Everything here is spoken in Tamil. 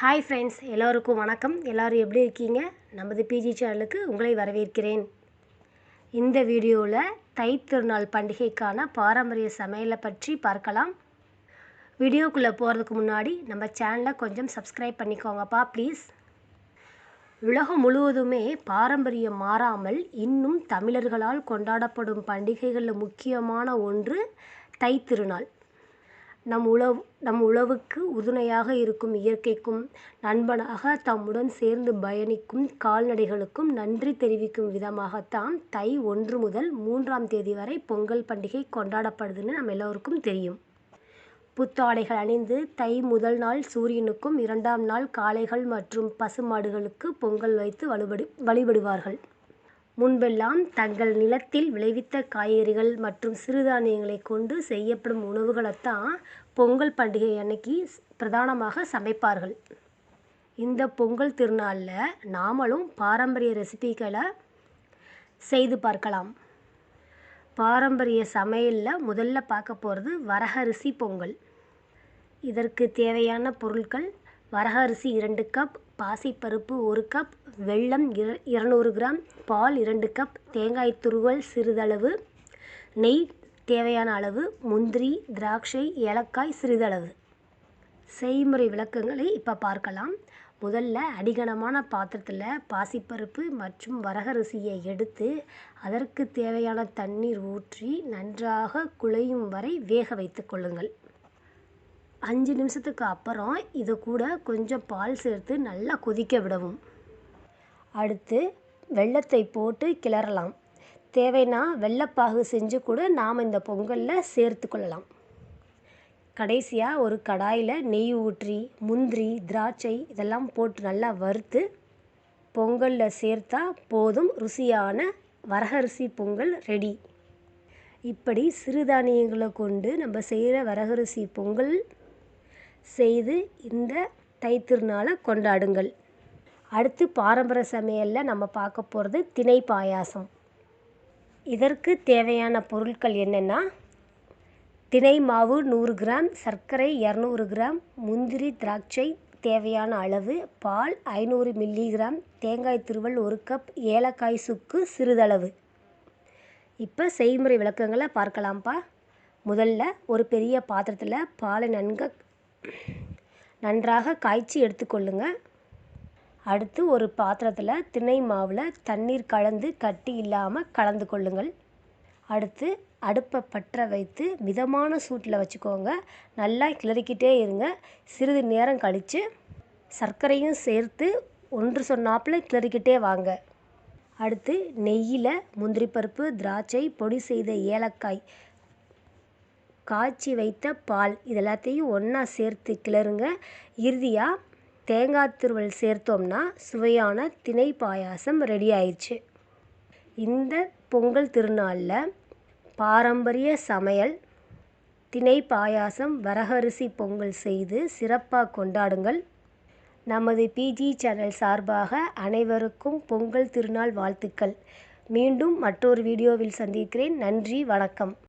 ஹாய் ஃப்ரெண்ட்ஸ் எல்லோருக்கும் வணக்கம். எல்லோரும் எப்படி இருக்கீங்க? நமது பிஜி சேனலுக்கு உங்களை வரவேற்கிறேன். இந்த வீடியோவில் தைத்திருநாள் பண்டிகைக்கான பாரம்பரிய சமையலை பற்றி பார்க்கலாம். வீடியோக்குள்ளே போகிறதுக்கு முன்னாடி நம்ம சேனலை கொஞ்சம் சப்ஸ்கிரைப் பண்ணிக்கோங்கப்பா ப்ளீஸ் உலகம் முழுவதுமே பாரம்பரியம் மாறாமல் இன்னும் தமிழர்களால் கொண்டாடப்படும் பண்டிகைகளில் முக்கியமான ஒன்று தைத்திருநாள் நம் உழவு நம் உழவுக்கு உறுதுணையாக இருக்கும் இயற்கைக்கும் நண்பனாக தம்முடன் சேர்ந்து பயணிக்கும் கால்நடைகளுக்கும் நன்றி தெரிவிக்கும் விதமாகத்தான் தை ஒன்று முதல் மூன்றாம் தேதி வரை பொங்கல் பண்டிகை கொண்டாடப்படுதுன்னு நம்ம எல்லோருக்கும் தெரியும். புத்தாடைகள் அணிந்து தை முதல் நாள் சூரியனுக்கும் இரண்டாம் நாள் காளைகள் மற்றும் பசுமாடுகளுக்கு பொங்கல் வைத்து வழிபடு வழிபடுவார்கள். முன்பெல்லாம் தங்கள் நிலத்தில் விளைவித்த காய்கறிகள் மற்றும் சிறுதானியங்களை கொண்டு செய்யப்படும் உணவுகளைத்தான் பொங்கல் பண்டிகை அன்னைக்கு பிரதானமாக சமைப்பார்கள். இந்த பொங்கல் திருநாளில் நாமளும் பாரம்பரிய ரெசிபிகளை செய்து பார்க்கலாம். பாரம்பரிய சமையலில் முதல்ல பார்க்க போகிறது வரகரிசி பொங்கல். இதற்கு தேவையான பொருட்கள் வரகரிசி இரண்டு கப் பாசிப்பருப்பு ஒரு கப் வெல்லம் இர இரநூறு கிராம் பால் இரண்டு கப் தேங்காய் துருவல் சிறிதளவு நெய் தேவையான அளவு முந்திரி திராட்சை ஏலக்காய் சிறிதளவு. செய்முறை விளக்கங்களை இப்போ பார்க்கலாம். முதல்ல அடிகனமான பாத்திரத்தில் பாசிப்பருப்பு மற்றும் வரகரிசியை எடுத்து அதற்கு தேவையான தண்ணீர் ஊற்றி நன்றாக குழையும் வரை வேக வைத்து கொள்ளுங்கள். அஞ்சு நிமிஷத்துக்கு அப்புறம் இது கூட கொஞ்சம் பால் சேர்த்து நல்லா கொதிக்க விடவும். அடுத்து வெள்ளத்தை போட்டு கிளறலாம். தேவைன்னா வெள்ளப்பாகு செஞ்சு கூட நாம் இந்த பொங்கலில் சேர்த்து கொள்ளலாம். கடைசியாக ஒரு கடாயில் நெய் ஊற்றி முந்திரி திராட்சை இதெல்லாம் போட்டு நல்லா வறுத்து பொங்கலில் சேர்த்தா போதும் ருசியான வரகரிசி பொங்கல் ரெடி. இப்படி சிறுதானியங்களை கொண்டு நம்ம செய்கிற வரகரிசி பொங்கல் செய்து இந்த தைத்திருநாளை கொண்டாடுங்கள். அடுத்து பாரம்பரிய சமையலில் நம்ம பார்க்க போகிறது திணை பாயாசம். இதற்கு தேவையான பொருட்கள் என்னென்னா திணை மாவு நூறு கிராம் சர்க்கரை இரநூறு கிராம் முந்திரி திராட்சை தேவையான அளவு பால் ஐநூறு மில்லி கிராம் தேங்காய் துருவல் ஒரு கப் ஏலக்காய் சுக்கு சிறிதளவு. இப்போ செய்முறை விளக்கங்களை பார்க்கலாம்ப்பா. முதல்ல ஒரு பெரிய பாத்திரத்தில் பாலை நன்கு நன்றாக காய்ச்சி எடுத்துக்கொள்ளுங்க. அடுத்து ஒரு பாத்திரத்தில் திணை மாவில் தண்ணீர் கலந்து கட்டி இல்லாமல் கலந்து கொள்ளுங்கள். அடுத்து அடுப்பை பற்ற வைத்து மிதமான சூட்டில் வச்சுக்கோங்க. நல்லா கிளறிக்கிட்டே இருங்க. சிறிது நேரம் கழித்து சர்க்கரையும் சேர்த்து ஒன்று சொன்னாப்பில் கிளறிக்கிட்டே வாங்க. அடுத்து நெய்யில் முந்திரி பருப்பு திராட்சை பொடி செய்த ஏலக்காய் காய்ச்சி வைத்த பால். இது எல்லாத்தையும் ஒன்றா சேர்த்து கிளறுங்க. இறுதியாக தேங்காய் துருவல் சேர்த்தோம்னா சுவையான திணை பாயாசம் ரெடி ஆயிடுச்சு. இந்த பொங்கல் திருநாளில் பாரம்பரிய சமையல் திணை பாயாசம் வரகரிசி பொங்கல் செய்து சிறப்பாக கொண்டாடுங்கள். நமது பிஜி சேனல் சார்பாக அனைவருக்கும் பொங்கல் திருநாள் வாழ்த்துக்கள். மீண்டும் மற்றொரு வீடியோவில் சந்திக்கிறேன். நன்றி வணக்கம்.